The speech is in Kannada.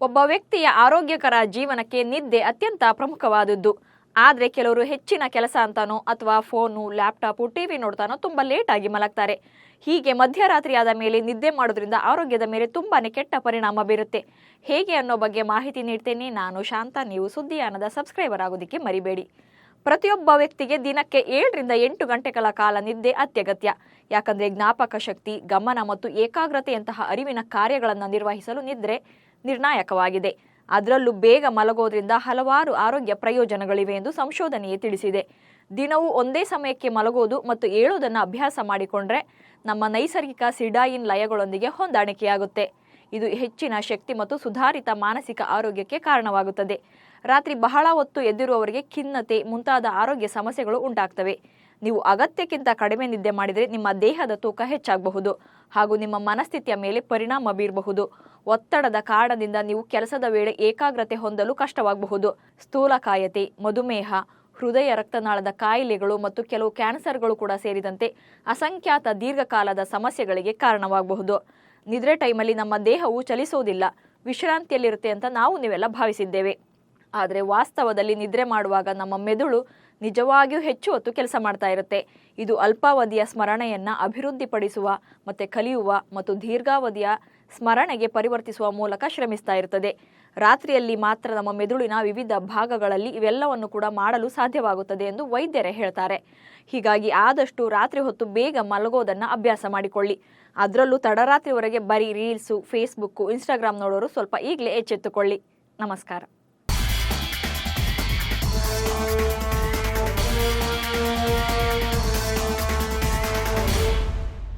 ಒಬ್ಬ ವ್ಯಕ್ತಿಯ ಆರೋಗ್ಯಕರ ಜೀವನಕ್ಕೆ ನಿದ್ದೆ ಅತ್ಯಂತ ಪ್ರಮುಖವಾದದ್ದು. ಆದರೆ ಕೆಲವರು ಹೆಚ್ಚಿನ ಕೆಲಸ ಅಂತಾನೋ ಅಥವಾ ಫೋನು, ಲ್ಯಾಪ್ಟಾಪು, ಟಿವಿ ನೋಡ್ತಾನೋ ತುಂಬ ಲೇಟಾಗಿ ಮಲಗ್ತಾರೆ. ಹೀಗೆ ಮಧ್ಯರಾತ್ರಿ ಆದ ಮೇಲೆ ನಿದ್ದೆ ಮಾಡೋದ್ರಿಂದ ಆರೋಗ್ಯದ ಮೇಲೆ ತುಂಬಾ ಕೆಟ್ಟ ಪರಿಣಾಮ ಬೀರುತ್ತೆ. ಹೇಗೆ ಅನ್ನೋ ಬಗ್ಗೆ ಮಾಹಿತಿ ನೀಡ್ತೇನೆ ನಾನು ಶಾಂತ. ನೀವು ಸುದ್ದಿಯಾನದ ಸಬ್ಸ್ಕ್ರೈಬರ್ ಆಗೋದಕ್ಕೆ ಮರಿಬೇಡಿ. ಪ್ರತಿಯೊಬ್ಬ ವ್ಯಕ್ತಿಗೆ ದಿನಕ್ಕೆ ಏಳರಿಂದ ಎಂಟು ಗಂಟೆಗಳ ಕಾಲ ನಿದ್ದೆ ಅತ್ಯಗತ್ಯ. ಯಾಕಂದ್ರೆ ಜ್ಞಾಪಕ ಶಕ್ತಿ, ಗಮನ ಮತ್ತು ಏಕಾಗ್ರತೆಯಂತಹ ಅರಿವಿನ ಕಾರ್ಯಗಳನ್ನು ನಿರ್ವಹಿಸಲು ನಿದ್ರೆ ನಿರ್ಣಾಯಕವಾಗಿದೆ. ಅದರಲ್ಲೂ ಬೇಗ ಮಲಗೋದ್ರಿಂದ ಹಲವಾರು ಆರೋಗ್ಯ ಪ್ರಯೋಜನಗಳಿವೆ ಎಂದು ಸಂಶೋಧನೆಯೇ ತಿಳಿಸಿದೆ. ದಿನವೂ ಒಂದೇ ಸಮಯಕ್ಕೆ ಮಲಗೋದು ಮತ್ತು ಏಳೋದನ್ನು ಅಭ್ಯಾಸ ಮಾಡಿಕೊಂಡ್ರೆ ನಮ್ಮ ನೈಸರ್ಗಿಕ ಸಿಡಾಯಿನ್ ಲಯಗಳೊಂದಿಗೆ ಹೊಂದಾಣಿಕೆಯಾಗುತ್ತೆ. ಇದು ಹೆಚ್ಚಿನ ಶಕ್ತಿ ಮತ್ತು ಸುಧಾರಿತ ಮಾನಸಿಕ ಆರೋಗ್ಯಕ್ಕೆ ಕಾರಣವಾಗುತ್ತದೆ. ರಾತ್ರಿ ಬಹಳ ಹೊತ್ತು ಎದ್ದಿರುವವರಿಗೆ ಖಿನ್ನತೆ ಮುಂತಾದ ಆರೋಗ್ಯ ಸಮಸ್ಯೆಗಳು ಉಂಟಾಗ್ತವೆ. ನೀವು ಅಗತ್ಯಕ್ಕಿಂತ ಕಡಿಮೆ ನಿದ್ದೆ ಮಾಡಿದರೆ ನಿಮ್ಮ ದೇಹದ ತೂಕ ಹೆಚ್ಚಾಗಬಹುದು ಹಾಗೂ ನಿಮ್ಮ ಮನಸ್ಥಿತಿಯ ಮೇಲೆ ಪರಿಣಾಮ ಬೀರಬಹುದು. ಒತ್ತಡದ ಕಾರಣದಿಂದ ನೀವು ಕೆಲಸದ ವೇಳೆ ಏಕಾಗ್ರತೆ ಹೊಂದಲು ಕಷ್ಟವಾಗಬಹುದು. ಸ್ಥೂಲಕಾಯತೆ ಮಧುಮೇಹ, ಹೃದಯ ರಕ್ತನಾಳದ ಕಾಯಿಲೆಗಳು ಮತ್ತು ಕೆಲವು ಕ್ಯಾನ್ಸರ್ಗಳು ಕೂಡ ಸೇರಿದಂತೆ ಅಸಂಖ್ಯಾತ ದೀರ್ಘಕಾಲದ ಸಮಸ್ಯೆಗಳಿಗೆ ಕಾರಣವಾಗಬಹುದು. ನಿದ್ರೆ ಟೈಮಲ್ಲಿ ನಮ್ಮ ದೇಹವು ಚಲಿಸೋದಿಲ್ಲ ವಿಶ್ರಾಂತಿಯಲ್ಲಿರುತ್ತೆ ಅಂತ ನಾವು ನೀವೆಲ್ಲ ಭಾವಿಸಿದ್ದೇವೆ. ಆದರೆ ವಾಸ್ತವದಲ್ಲಿ ನಿದ್ರೆ ಮಾಡುವಾಗ ನಮ್ಮ ಮೆದುಳು ನಿಜವಾಗಿಯೂ ಹೆಚ್ಚು ಹೊತ್ತು ಕೆಲಸ ಮಾಡ್ತಾ ಇರುತ್ತೆ. ಇದು ಅಲ್ಪಾವಧಿಯ ಸ್ಮರಣೆಯನ್ನು ಅಭಿವೃದ್ಧಿಪಡಿಸುವ ಮತ್ತು ಕಲಿಯುವ ಮತ್ತು ದೀರ್ಘಾವಧಿಯ ಸ್ಮರಣೆಗೆ ಪರಿವರ್ತಿಸುವ ಮೂಲಕ ಶ್ರಮಿಸ್ತಾ ಇರ್ತದೆ. ರಾತ್ರಿಯಲ್ಲಿ ಮಾತ್ರ ನಮ್ಮ ಮೆದುಳಿನ ವಿವಿಧ ಭಾಗಗಳಲ್ಲಿ ಇವೆಲ್ಲವನ್ನು ಕೂಡ ಮಾಡಲು ಸಾಧ್ಯವಾಗುತ್ತದೆ ಎಂದು ವೈದ್ಯರೇ ಹೇಳ್ತಾರೆ. ಹೀಗಾಗಿ ಆದಷ್ಟು ರಾತ್ರಿ ಹೊತ್ತು ಬೇಗ ಮಲಗೋದನ್ನು ಅಭ್ಯಾಸ ಮಾಡಿಕೊಳ್ಳಿ. ಅದರಲ್ಲೂ ತಡರಾತ್ರಿವರೆಗೆ ಬರೀ ರೀಲ್ಸು, ಫೇಸ್ಬುಕ್ಕು, ಇನ್ಸ್ಟಾಗ್ರಾಮ್ ನೋಡೋರು ಸ್ವಲ್ಪ ಈಗಲೇ ಎಚ್ಚೆತ್ತುಕೊಳ್ಳಿ. ನಮಸ್ಕಾರ.